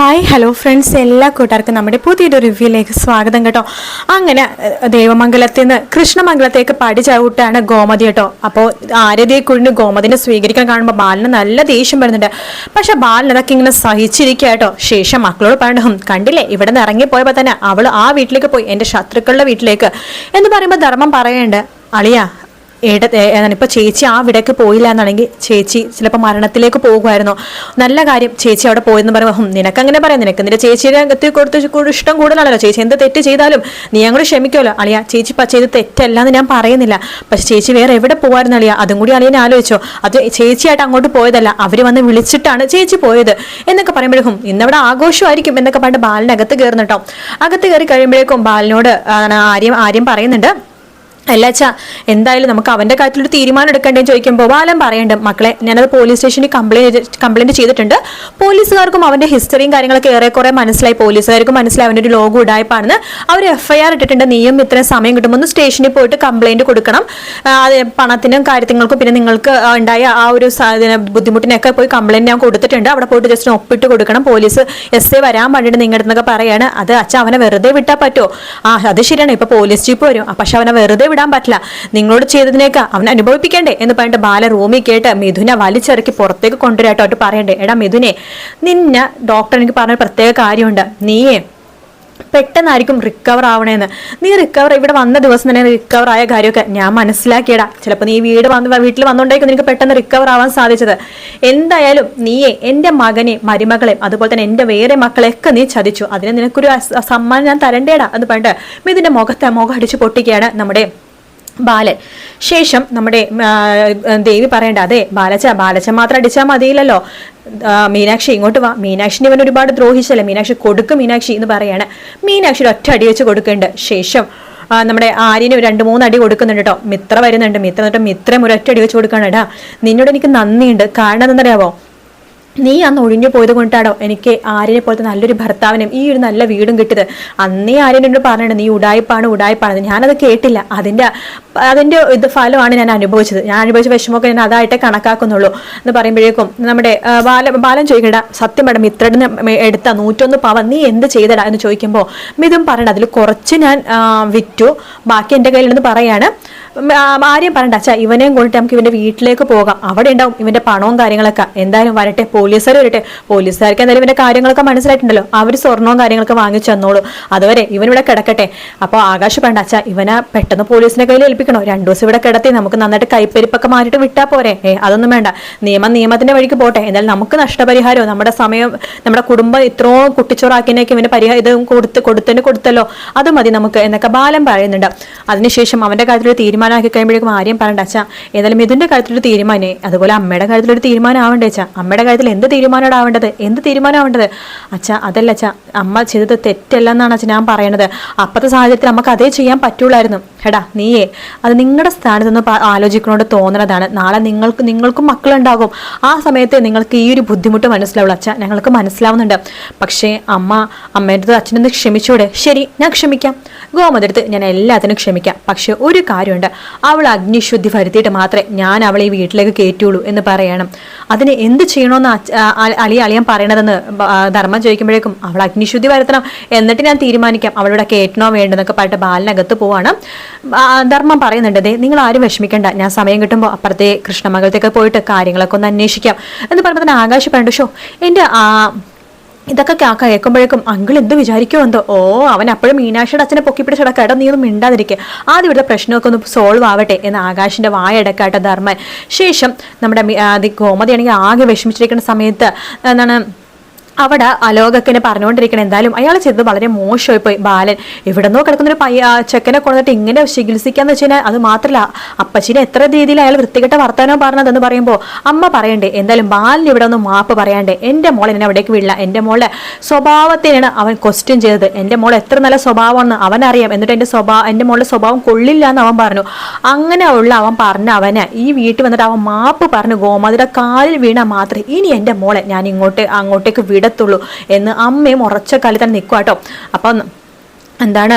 Hi hello friends എല്ലാ കൂട്ടുകാർക്കും നമ്മുടെ പുതിയൊരു റിവ്യൂയിലേക്ക് സ്വാഗതം കേട്ടോ. അങ്ങനെ ദേവമംഗലത്തിൽ നിന്ന് കൃഷ്ണമംഗലത്തേക്ക് പടി ചവിട്ടാണ് ഗോമതി കേട്ടോ. അപ്പോൾ ആരതിയെ കുഴിഞ്ഞ് ഗോമതിനെ സ്വീകരിക്കാൻ കാണുമ്പോൾ ബാലിന് നല്ല ദേഷ്യം വരുന്നുണ്ട്. പക്ഷെ ബാലൻ അതൊക്കെ ഇങ്ങനെ സഹിച്ചിരിക്കുക കേട്ടോ. ശേഷം മക്കളോട് പറഞ്ഞു കണ്ടില്ലേ? ഇവിടെ നിന്ന് ഇറങ്ങിപ്പോയപ്പോൾ തന്നെ അവൾ ആ വീട്ടിലേക്ക് പോയി എന്റെ ശത്രുക്കളുടെ വീട്ടിലേക്ക്. എന്ന് പറയുമ്പോൾ ധർമ്മം പറയേണ്ട അളിയ ഏട ഇപ്പോൾ ചേച്ചി ആ വിടക്ക് പോയില്ല എന്നാണെങ്കിൽ ചേച്ചി ചിലപ്പോൾ മരണത്തിലേക്ക് പോകുമായിരുന്നു. നല്ല കാര്യം ചേച്ചി അവിടെ പോയെന്ന് പറയുമ്പോൾ "ഹും, നിനക്കങ്ങനെ പറയാം നിനക്ക് നിന്റെ ചേച്ചിയുടെ അകത്ത് കൊടുത്ത് ഇഷ്ടം കൂടുതലാണല്ലോ. ചേച്ചി എന്ത് തെറ്റ് ചെയ്താലും നീ അങ്ങോട്ട് ക്ഷമിക്കുമല്ലോ. അളിയ ചേച്ചി ചെയ്ത് തെറ്റല്ല എന്ന് ഞാൻ പറയുന്നില്ല. പക്ഷെ ചേച്ചി വേറെ എവിടെ പോകായിരുന്നു അളിയ? അതും കൂടി അളിയനെ ആലോചിച്ചോ. അത് ചേച്ചിയായിട്ട് അങ്ങോട്ട് പോയതല്ല അവർ വന്ന് വിളിച്ചിട്ടാണ് ചേച്ചി പോയത്. എന്നൊക്കെ പറയുമ്പോഴേക്കും ഇന്നവിടെ ആഘോഷമായിരിക്കും എന്നൊക്കെ പറഞ്ഞിട്ട് ബാലിനകത്ത് കയറുന്നുട്ടോ അകത്ത് കയറി കഴിയുമ്പോഴേക്കും ബാലിനോട് ആര്യം ആര്യം പറയുന്നുണ്ട്. അല്ല അച്ഛാ എന്തായാലും നമുക്ക് അവന്റെ കാര്യത്തിൽ ഒരു തീരുമാനം എടുക്കേണ്ടതെന്ന് ചോദിക്കുമ്പോൾ ബാലൻ പറയേണ്ട മക്കളെ ഞാനത് പോലീസ് സ്റ്റേഷനിൽ കംപ്ലൈന്റ് കംപ്ലൈന്റ് ചെയ്തിട്ടുണ്ട്. പോലീസുകാർക്കും അവന്റെ ഹിസ്റ്ററിയും കാര്യങ്ങളൊക്കെ ഏറെക്കുറെ മനസ്സിലായി. പോലീസുകാർക്കും മനസ്സിലായി അവന്റെ ഒരു ലോഗോ ഉടായ്പാണെന്ന്. അവർ എഫ് ഐ ആർ ഇട്ടിട്ടുണ്ട്. നീയും ഇത്രയും സമയം കിട്ടുമ്പോൾ ഒന്ന് സ്റ്റേഷനിൽ പോയിട്ട് കംപ്ലൈന്റ് കൊടുക്കണം. പണത്തിനും കാര്യങ്ങൾക്കും പിന്നെ നിങ്ങൾക്ക് ഉണ്ടായ ആ ഒരു ബുദ്ധിമുട്ടിനൊക്കെ പോയി കംപ്ലൈന്റ് ഞാൻ കൊടുത്തിട്ടുണ്ട്. അവിടെ പോയിട്ട് ജസ്റ്റ് ഒപ്പിട്ട് കൊടുക്കണം. പോലീസ് എസ് ഐ വരാൻ വേണ്ടിയിട്ട് നിങ്ങളുടെ അടുത്തൊക്കെ പറയാണ്. അത് അച്ഛൻ അവനെ വെറുതെ വിട്ടാൽ പറ്റുമോ ആ അത് ശരിയാണ്. ഇപ്പോൾ പോലീസ് ജീപ്പ് വരും. പക്ഷെ അവനെ വെറുതെ വിടാൻ പറ്റില്ല. നിങ്ങളോട് ചെയ്തതിനേക്കാ അവൻ അനുഭവിപ്പിക്കണ്ടേ എന്ന് പറഞ്ഞിട്ട് ബാല റൂമിൽ കേട്ട് മിഥുനെ വലിച്ചിറക്കി പുറത്തേക്ക് കൊണ്ടുവരാട്ടോ അവട്ട് പറയണ്ടേ. എടാ മിഥുനെ നിന്നെ ഡോക്ടർ എനിക്ക് പറഞ്ഞ പ്രത്യേക കാര്യമുണ്ട്. നീയേ പെട്ടെന്നായിരിക്കും റിക്കവർ ആവണേന്ന്. നീ റിക്കവർ ഇവിടെ വന്ന ദിവസം തന്നെ റിക്കവർ ആയ കാര്യമൊക്കെ ഞാൻ മനസ്സിലാക്കിയടാ. ചിലപ്പോൾ നീ വീട് വന്ന് വീട്ടിൽ വന്നുകൊണ്ടേക്കും നിനക്ക് പെട്ടെന്ന് റിക്കവർ ആവാൻ സാധിച്ചത്. എന്തായാലും നീയെ എന്റെ മകനെ മരുമകളെ അതുപോലെ തന്നെ എന്റെ വേറെ മക്കളെയൊക്കെ നീ ചതിച്ചു. അതിന് നിനക്കൊരു സമ്മാനം ഞാൻ തരണ്ടേടാ എന്ന് പറഞ്ഞിട്ട് ഇതിന്റെ മുഖത്തെ മുഖം അടിച്ച് പൊട്ടിക്കുകയാണ് നമ്മുടെ ബാലൻ. ശേഷം നമ്മുടെ ദേവി പറയേണ്ട അതെ ബാലച്ച ബാലച്ച മാത്രം അടിച്ചാൽ മതിയില്ലല്ലോ. മീനാക്ഷി ഇങ്ങോട്ട് വാ. മീനാക്ഷിനെ ഇവൻ ഒരുപാട് ദ്രോഹിച്ചല്ലേ? മീനാക്ഷി കൊടുക്കും മീനാക്ഷി എന്ന് പറയാണ്. മീനാക്ഷി ഒറ്റ അടി വെച്ച് കൊടുക്കുന്നുണ്ട് ശേഷം നമ്മുടെ ആര്യന് രണ്ട് മൂന്ന് അടി കൊടുക്കുന്നുണ്ട് കേട്ടോ മിത്ര വരുന്നുണ്ട്. മിത്ര എന്നിട്ട് മിത്രം ഒരൊറ്റ അടി വെച്ച് കൊടുക്കണം എടാ നിന്നോട് എനിക്ക് നന്ദിയുണ്ട്. കാരണം എന്തെന്നറിയാവോ നീ അന്ന് ഒഴിഞ്ഞു പോയത് കൊണ്ടാണോ എനിക്ക് ആര്യനെ പോലത്തെ നല്ലൊരു ഭർത്താവിനും ഈ ഒരു നല്ല വീടും കിട്ടിയത്? അന്നേ ആര്യൻ എന്നോട് പറഞ്ഞിട്ട് നീ ഉടായ്പാണ് ഉടായ്പാണ് ഞാനത് കേട്ടില്ല. അതിന്റെ അതിന്റെ ഇത് ഫലമാണ് ഞാൻ അനുഭവിച്ചത്. ഞാൻ അനുഭവിച്ച വിഷമമൊക്കെ ഞാൻ അതായിട്ടേ കണക്കാക്കുന്നുള്ളൂ. എന്ന് പറയുമ്പോഴേക്കും നമ്മുടെ ബാല ബാലൻ ചോദിക്കണ്ട സത്യം മേഡം ഇത്രടിന് എടുത്ത നൂറ്റൊന്ന് പവൻ നീ എന്ത് ചെയ്തടാ? എന്ന് ചോദിക്കുമ്പോൾ മിതും പറയണ്ട അതിൽ കുറച്ച് ഞാൻ വിറ്റു. ബാക്കി എന്റെ കയ്യിലെന്ന് പറയാണ്. ആര്യം പറയണ്ട അച്ഛാ ഇവനെയും കൊണ്ടിട്ട് നമുക്ക് ഇവന്റെ വീട്ടിലേക്ക് പോകാം. അവിടെ ഉണ്ടാവും ഇവന്റെ പണവും കാര്യങ്ങളൊക്കെ. എന്തായാലും വരട്ടെ പോലീസുകാർ വരട്ടെ. പോലീസുകാർക്ക് എന്തായാലും ഇവന്റെ കാര്യങ്ങളൊക്കെ മനസ്സിലായിട്ടുണ്ടല്ലോ. അവർ സ്വർണവും കാര്യങ്ങളൊക്കെ വാങ്ങിച്ചു തന്നോളൂ അതുവരെ ഇവനിവിടെ കിടക്കട്ടെ. അപ്പോൾ ആകാശ് പണ്ട അച്ഛാ ഇവനെ പെട്ടെന്ന് പോലീസിന്റെ കയ്യിൽ ഏൽപ്പിക്കണോ? രണ്ടു ദിവസം ഇവിടെ കിടത്തി നമുക്ക് നന്നായിട്ട് കൈപ്പെരിപ്പൊക്കെ മാറിയിട്ട് വിട്ടാ പോരെ. ഏ അതൊന്നും വേണ്ട. നിയമം നിയമത്തിന്റെ വഴിക്ക് പോട്ടെ. എന്തായാലും നമുക്ക് നഷ്ടപരിഹാരമോ? നമ്മുടെ സമയം നമ്മുടെ കുടുംബം ഇത്രയും കുട്ടിച്ചോറാക്കിനേക്ക് ഇവന് പരിഹാരം ഇത് കൊടുത്ത് കൊടുത്തതിന് കൊടുത്തല്ലോ. അത് മതി നമുക്ക് എന്നൊക്കെ ബാലം പറയുന്നുണ്ട്. അതിനുശേഷം അവന്റെ കാര്യത്തിൽ ഒരു തീരുമാനമാക്കി കഴിയുമ്പോഴേക്കും ആര്യം പറയണ്ട അച്ഛാ ഏതായാലും ഇതിന്റെ കാര്യത്തിലൊരു തീരുമാനേ അതുപോലെ അമ്മയുടെ കാര്യത്തിലൊരു തീരുമാനം ആവണ്ടേ അമ്മയുടെ കാര്യത്തിൽ എന്ത് തീരുമാനമാണ് ആവേണ്ടത് എന്ത് തീരുമാനം ആവേണ്ടത് അച്ഛാ അതല്ല അച്ഛാ അമ്മ ചെയ്തത് തെറ്റല്ല എന്നാണ് അച്ഛൻ ഞാൻ പറയണത്. അപ്പോഴത്തെ സാഹചര്യത്തിൽ നമുക്ക് അതേ ചെയ്യാൻ പറ്റുള്ളായിരുന്നു. എടാ നീയേ അത് നിങ്ങളുടെ സ്ഥാനത്ത് നിന്ന് ആലോചിക്കണോട് തോന്നണതാണ്. നാളെ നിങ്ങൾക്ക് നിങ്ങൾക്കും മക്കളുണ്ടാകും. ആ സമയത്ത് നിങ്ങൾക്ക് ഈ ഒരു ബുദ്ധിമുട്ട് മനസ്സിലാവുള്ളൂ അച്ഛാ. ഞങ്ങൾക്ക് മനസ്സിലാവുന്നുണ്ട്. പക്ഷേ അമ്മ അമ്മേന്റെ അച്ഛനൊന്ന് ക്ഷമിച്ചൂടെ? ശരി ഞാൻ ക്ഷമിക്കാം. ഗോമതെടുത്ത് ഞാൻ എല്ലാത്തിനും ക്ഷമിക്കാം. പക്ഷെ ഒരു കാര്യമുണ്ട്. അവൾ അഗ്നിശുദ്ധി വരുത്തിയിട്ട് മാത്രമേ ഞാൻ അവളെ ഈ വീട്ടിലേക്ക് കയറ്റുള്ളൂ എന്ന് പറയണം. അതിന് എന്ത് ചെയ്യണമെന്ന് അളി അളിയാൻ പറയണതെന്ന് ധർമ്മം ചോദിക്കുമ്പോഴേക്കും അവൾ അഗ്നിശുദ്ധി വരുത്തണം എന്നിട്ട് ഞാൻ തീരുമാനിക്കാം. അവളുടെ കേട്ടണോ വേണ്ടെന്നൊക്കെ പറഞ്ഞിട്ട് ബാലിനകത്ത് പോവാണ്. ധർമ്മം പറയുന്നുണ്ട് ദേ നിങ്ങൾ ആരും വിഷമിക്കണ്ട. ഞാൻ സമയം കിട്ടുമ്പോൾ അപ്പുറത്തെ കൃഷ്ണമംഗലത്തേക്ക് പോയിട്ട് കാര്യങ്ങളൊക്കെ ഒന്ന് അന്വേഷിക്കാം. എന്ന് പറയുമ്പോൾ തന്നെ ആകാശ് ഷോ എന്റെ ഇതൊക്കെ കേൾക്കുമ്പോഴേക്കും അങ്കിൾ എന്ത് വിചാരിക്കുമോ എന്തോ? ഓ അവൻ അപ്പോഴും മീനാക്ഷിയുടെ അച്ഛനെ പൊക്കി പിടിച്ച് കിടക്കാം എടാ നീ ഒന്നും മിണ്ടാതിരിക്കുക ആദ്യം ഇവിടുത്തെ പ്രശ്നമൊക്കെ ഒന്ന് സോൾവ് ആവട്ടെ എന്ന് ആകാശിന്റെ വായ അടക്കാട്ട ധർമ്മൻ. ശേഷം നമ്മുടെ ഗോമതി ആണെങ്കിൽ ആകെ വിഷമിച്ചിരിക്കുന്ന സമയത്ത് എന്താണ് അവിടെ അലോകക്കിനെ പറഞ്ഞുകൊണ്ടിരിക്കണം എന്തായാലും അയാൾ ചെയ്തത് വളരെ മോശമായി പോയി ബാലൻ എവിടെന്നോ കിടക്കുന്ന ഒരു പയ്യ ചെക്കനെ കൊണ്ടിട്ട് ഇങ്ങനെ ചികിത്സിക്കാന്ന് വെച്ച് കഴിഞ്ഞാൽ അത് മാത്രമല്ല അപ്പച്ചിനെ എത്ര രീതിയിൽ അയാൾ വൃത്തികെട്ട വർത്തമാനം പറഞ്ഞതെന്ന് പറയുമ്പോൾ അമ്മ പറയണ്ടേ എന്തായാലും ബാലൻ ഇവിടെ ഒന്ന് മാപ്പ് പറയണ്ടേ എന്റെ മോളെ എന്നെ അവിടേക്ക് വിടില്ല എന്റെ മോളെ സ്വഭാവത്തിനാണ് അവൻ ക്വസ്റ്റ്യൻ ചെയ്തത്. എന്റെ മോൾ എത്ര നല്ല സ്വഭാവമാണെന്ന് അറിയാം എന്നിട്ട് എന്റെ സ്വഭാവം എന്റെ മോളുടെ സ്വഭാവം കൊള്ളില്ല എന്ന് അവൻ പറഞ്ഞു. അങ്ങനെ ഉള്ള അവൻ പറഞ്ഞ അവന് ഈ വീട്ടിൽ വന്നിട്ട് അവൻ മാപ്പ് പറഞ്ഞു ഗോമാതിരുടെ കാലിൽ വീണാൽ മാത്രമേ ഇനി എന്റെ മോളെ ഞാൻ ഇങ്ങോട്ട് അങ്ങോട്ടേക്ക് വിടത്തുള്ളൂ എന്ന് അമ്മയും ഉറച്ച കാലിൽ തന്നെ നിൽക്കുക കേട്ടോ അപ്പം എന്താണ്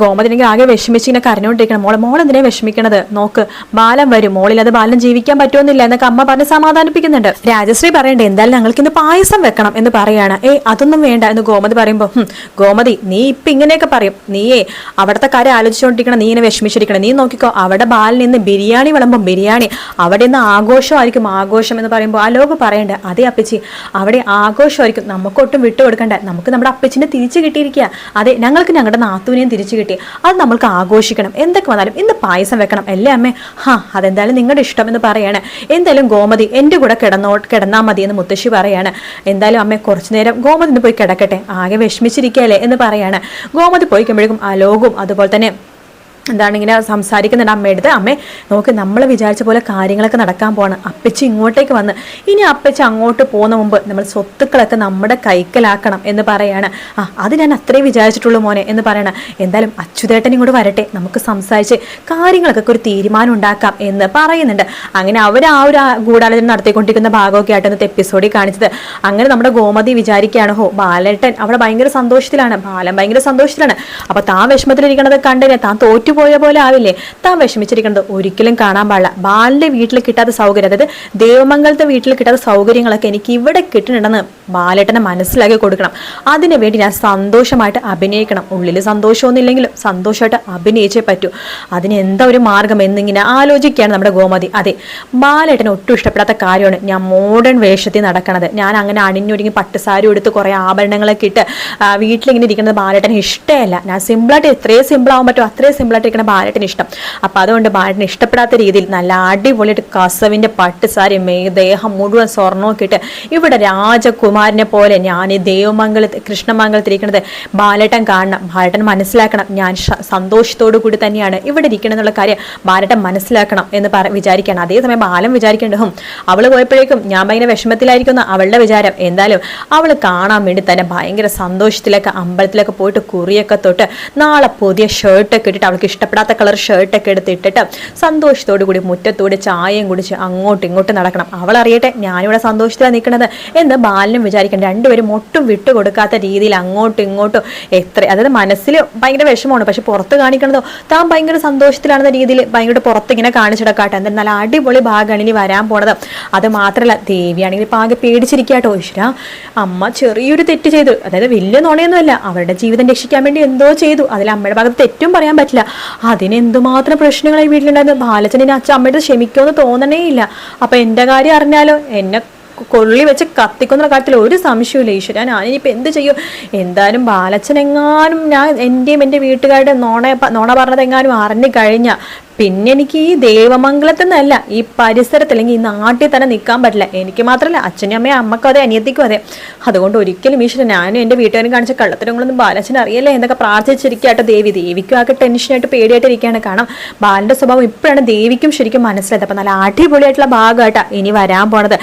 ഗോമതിനെങ്കിൽ ആകെ വിഷമിച്ച് ഇങ്ങനെ കരഞ്ഞുകൊണ്ടിരിക്കണം. മോളെ മോൾ എന്തിനാ വിഷമിക്കണത്? നോക്ക് ബാലം വരും. മോളില്ലാതെ ബാലൻ ജീവിക്കാൻ പറ്റുമെന്നില്ല എന്നൊക്കെ അമ്മ പറഞ്ഞ് സമാധാനിപ്പിക്കുന്നുണ്ട്. രാജശ്രീ പറയണ്ടേ എന്തായാലും ഞങ്ങൾക്ക് ഇന്ന് പായസം വെക്കണം എന്ന് പറയാണ്. ഏ അതൊന്നും വേണ്ട എന്ന് ഗോമതി പറയുമ്പോൾ "ഹും, ഗോമതി നീ ഇപ്പൊ ഇങ്ങനെയൊക്കെ പറയും. നീയേ അവിടുത്തെ കാര്യം ആലോചിച്ചുകൊണ്ടിരിക്കണം നീ ഇങ്ങനെ വിഷമിച്ചിരിക്കണം. നീ നോക്കിക്കോ അവിടെ ബാലിൽ നിന്ന് ബിരിയാണി വിളമ്പും. ബിരിയാണി അവിടെ നിന്ന് ആഘോഷമായിരിക്കും. ആഘോഷം എന്ന് പറയുമ്പോൾ ആ ലോക പറയണ്ടേ അതേ അപ്പച്ചി അവിടെ ആഘോഷമായിരിക്കും. നമുക്കൊട്ടും വിട്ടു കൊടുക്കണ്ട നമുക്ക് നമ്മുടെ അപ്പച്ചിനെ തിരിച്ചു കിട്ടിയിരിക്കുക. അതെ ഞങ്ങൾക്ക് ഞങ്ങളുടെ നാത്തൂനെയും തിരിച്ചു കിട്ടി. അത് നമ്മൾക്ക് ആഘോഷിക്കണം. എന്തൊക്കെ വന്നാലും ഇന്ന് പായസം വെക്കണം. അല്ലേ അമ്മേ? ഹാ അതെന്തായാലും നിങ്ങളുടെ ഇഷ്ടം എന്ന് പറയാണ്. എന്തായാലും ഗോമതി എന്റെ കൂടെ കിടന്നോ കിടന്നാൽ മതി എന്ന് മുത്തശ്ശി പറയാണ്. എന്തായാലും അമ്മ കുറച്ചു നേരം ഗോമതി പോയി കിടക്കട്ടെ. ആകെ വിഷമിച്ചിരിക്കുകയല്ലേ എന്ന് പറയാണ്. ഗോമതി പോയി കഴിയുമ്പോഴേക്കും അലോകും അതുപോലെ തന്നെ എന്താണ് ഇങ്ങനെ സംസാരിക്കുന്നുണ്ട് അമ്മയെടുത്ത് അമ്മേ നോക്ക് നമ്മൾ വിചാരിച്ച പോലെ കാര്യങ്ങളൊക്കെ നടക്കാൻ പോവാണ്. അപ്പച്ചി ഇങ്ങോട്ടേക്ക് വന്ന് ഇനി അപ്പച്ചി അങ്ങോട്ട് പോകുന്ന മുമ്പ് നമ്മൾ സ്വത്തുക്കളൊക്കെ നമ്മുടെ കൈക്കലാക്കണം എന്ന് പറയാണ്. ആ അത് ഞാൻ അത്രേ വിചാരിച്ചിട്ടുള്ളൂ മോനെ എന്ന് പറയണം. എന്തായാലും അച്യുതേട്ടൻ ഇങ്ങോട്ട് വരട്ടെ നമുക്ക് സംസാരിച്ച് കാര്യങ്ങളൊക്കെ ഒരു തീരുമാനം ഉണ്ടാക്കാം എന്ന് പറയുന്നുണ്ട്. അങ്ങനെ അവർ ആ ഒരു ഗൂഢാലോചന നടത്തിക്കൊണ്ടിരിക്കുന്ന ഭാഗമൊക്കെ ആയിട്ട് ഇന്നത്തെ എപ്പിസോഡിൽ കാണിച്ചത്. അങ്ങനെ നമ്മുടെ ഗോമതി വിചാരിക്കുകയാണ് ഹോ ബാലേട്ടൻ അവിടെ ഭയങ്കര സന്തോഷത്തിലാണ് ബാലൻ ഭയങ്കര സന്തോഷത്തിലാണ്. അപ്പൊ താൻ വിഷമത്തിലിരിക്കണത് കണ്ടില്ലേ താൻ തോറ്റുപോയ പോലെ ആവില്ലേ? താൻ വിഷമിച്ചിരിക്കുന്നത് ഒരിക്കലും കാണാൻ പാടില്ല. ബാലിന്റെ വീട്ടിൽ കിട്ടാത്ത സൗകര്യം അതായത് ദേവമംഗലത്തെ വീട്ടിൽ കിട്ടാത്ത സൗകര്യങ്ങളൊക്കെ എനിക്ക് ഇവിടെ കിട്ടുന്നുണ്ടെന്ന് ബാലേട്ടനെ മനസ്സിലാക്കി കൊടുക്കണം. അതിനു വേണ്ടി ഞാൻ സന്തോഷമായിട്ട് അഭിനയിക്കണം. ഉള്ളിൽ സന്തോഷമൊന്നും ഇല്ലെങ്കിലും സന്തോഷമായിട്ട് അഭിനയിച്ചേ പറ്റൂ. അതിന് എന്താ ഒരു മാർഗം എന്നിങ്ങനെ ആലോചിക്കുകയാണ് നമ്മുടെ ഗോമതി. അതെ ബാലേട്ടന് ഒട്ടും ഇഷ്ടപ്പെടാത്ത കാര്യമാണ് ഞാൻ മോഡേൺ വേഷത്തിൽ നടക്കണത്. ഞാൻ അങ്ങനെ അണിഞ്ഞൊരുങ്ങി പട്ടുസാരി എടുത്ത് കുറേ ആഭരണങ്ങളൊക്കെ ഇട്ട് വീട്ടിലിങ്ങനെ ഇരിക്കുന്നത് ബാലേട്ടന് ഇഷ്ടമല്ല. ഞാൻ സിമ്പിളായിട്ട് എത്രയും സിമ്പിൾ ആവാൻ പറ്റുമോ അത്രയും സിമ്പിളായിട്ട് ഇരിക്കുന്ന ബാലറ്റിന് ഇഷ്ടം. അപ്പോൾ അതുകൊണ്ട് ബാലറ്റിന് ഇഷ്ടപ്പെടാത്ത രീതിയിൽ നല്ല അടിപൊളിയായിട്ട് കസവിന്റെ പട്ടുസാരി മേ ദേഹം മുഴുവൻ സ്വർണമൊക്കെ ഇവിടെ രാജകുമാരനെ പോലെ ഞാൻ ഈ ദേവമംഗലത്ത് കൃഷ്ണമംഗലത്തിരിക്കുന്നത് ബാലട്ടൻ കാണണം. ബാലട്ടൻ മനസ്സിലാക്കണം. ഞാൻ സന്തോഷത്തോടു കൂടി തന്നെയാണ് ഇവിടെ ഇരിക്കണം എന്നുള്ള കാര്യം ബാലട്ടൻ മനസ്സിലാക്കണം എന്ന് പറ വിചാരിക്കുകയാണ്. അതേസമയം ബാലം വിചാരിക്കേണ്ടതും അവൾ പോയപ്പോഴേക്കും ഞാൻ ഭയങ്കര വിഷമത്തിലായിരിക്കുന്ന. അവളുടെ വിചാരം എന്തായാലും അവൾ കാണാൻ വേണ്ടി തന്നെ ഭയങ്കര സന്തോഷത്തിലൊക്കെ അമ്പലത്തിലൊക്കെ പോയിട്ട് കുറിയൊക്കെ തൊട്ട് നാളെ പുതിയ ഷർട്ടൊക്കെ ഇട്ടിട്ട് അവൾക്ക് ഇഷ്ടപ്പെടാത്ത കളർ ഷർട്ടൊക്കെ എടുത്ത് ഇട്ടിട്ട് സന്തോഷത്തോടു കൂടി മുറ്റത്തോടെ ചായയും കുടിച്ച് അങ്ങോട്ടും ഇങ്ങോട്ടും നടക്കണം. അവൾ അറിയട്ടെ ഞാനിവിടെ സന്തോഷത്തിലാണ് നിൽക്കുന്നത്. എന്ന് ബാലനും വിചാരിക്കണം രണ്ടുപേരും ഒട്ടും വിട്ടുകൊടുക്കാത്ത രീതിയിൽ അങ്ങോട്ടും ഇങ്ങോട്ടും എത്ര അതായത് മനസ്സിൽ ഭയങ്കര വിഷമമാണ്. പക്ഷെ പുറത്ത് കാണിക്കണതോ താൻ ഭയങ്കര സന്തോഷത്തിലാണെന്ന രീതിയിൽ ഭയങ്കര പുറത്ത് ഇങ്ങനെ കാണിച്ചിടക്കാട്ടെ എന്തായാലും നല്ല അടിപൊളി ഭാഗമാണ് ഇനി വരാൻ പോണത്. അത് മാത്രമല്ല ദേവിയാണെങ്കിൽ ഇപ്പം ആകെ പേടിച്ചിരിക്കാട്ടോ ഈശ്വര അമ്മ ചെറിയൊരു തെറ്റ് ചെയ്തു. അതായത് വലിയ നുണയൊന്നുമല്ല അവരുടെ ജീവിതം രക്ഷിക്കാൻ വേണ്ടി എന്തോ ചെയ്തു. അതിൽ അമ്മയുടെ ഭാഗത്ത് തെറ്റും പറയാൻ പറ്റില്ല. അതിന് എന്തുമാത്രം പ്രശ്നങ്ങളായി വീട്ടിലുണ്ടായിരുന്നു ബാലചന്ദ്രൻ അച്ഛൻ അമ്മയുടെ ക്ഷമിക്കുമെന്ന് തോന്നണേ ഇല്ല. അപ്പൊ എന്റെ കാര്യം അറിഞ്ഞാലോ? എന്നെ കൊള്ളി വെച്ച് കത്തിക്കുന്ന കാര്യത്തിൽ ഒരു സംശയമില്ല ഈശ്വര ഞാൻ ഇനിയിപ്പോൾ എന്ത് ചെയ്യും? എന്തായാലും ബാലച്ചനെങ്ങാനും ഞാൻ എന്റെയും എന്റെ വീട്ടുകാരുടെ നോണ നോണ പറഞ്ഞതെങ്ങാനും അറിഞ്ഞു കഴിഞ്ഞാൽ പിന്നെ എനിക്ക് ഈ ദേവമംഗലത്തിൽ നിന്നല്ല ഈ പരിസരത്ത് അല്ലെങ്കിൽ ഈ നാട്ടിൽ തന്നെ നിൽക്കാൻ പറ്റില്ല. എനിക്ക് മാത്രമല്ല അച്ഛനും അമ്മയും അമ്മക്കും അതെ അനിയത്തിക്കും അതെ. അതുകൊണ്ട് ഒരിക്കലും ഈശ്വരൻ ഞാനും എന്റെ വീട്ടുകാരും കാണിച്ച കള്ളത്തരങ്ങളൊന്നും ബാലച്ചൻ അറിയല്ലേ എന്നൊക്കെ പ്രാർത്ഥിച്ചിരിക്കട്ടെ ദേവി. ദേവിക്കും ആകെ ടെൻഷനായിട്ട് പേടിയായിട്ട് ഇരിക്കുകയാണ് കാരണം ബാലന്റെ സ്വഭാവം ഇപ്പോഴാണ് ദേവിക്കും ശരിക്കും മനസ്സിലായത്. അപ്പം നല്ല അടിപൊളിയായിട്ടുള്ള ഭാഗമായിട്ടാണ് ഇനി വരാൻ പോണത്.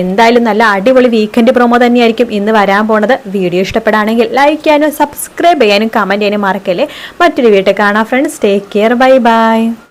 എന്തായാലും നല്ല അടിപൊളി വീക്കെൻഡ് പ്രൊമോ തന്നെയായിരിക്കും ഇന്ന് വരാൻ പോണത്. വീഡിയോ ഇഷ്ടപ്പെടുകയാണെങ്കിൽ ലൈക്ക് ചെയ്യാനും സബ്സ്ക്രൈബ് ചെയ്യാനും കമന്റ് ചെയ്യാനും മറക്കല്ലേ. മറ്റൊരു വീട്ടിൽ കാണാം friends take care bye bye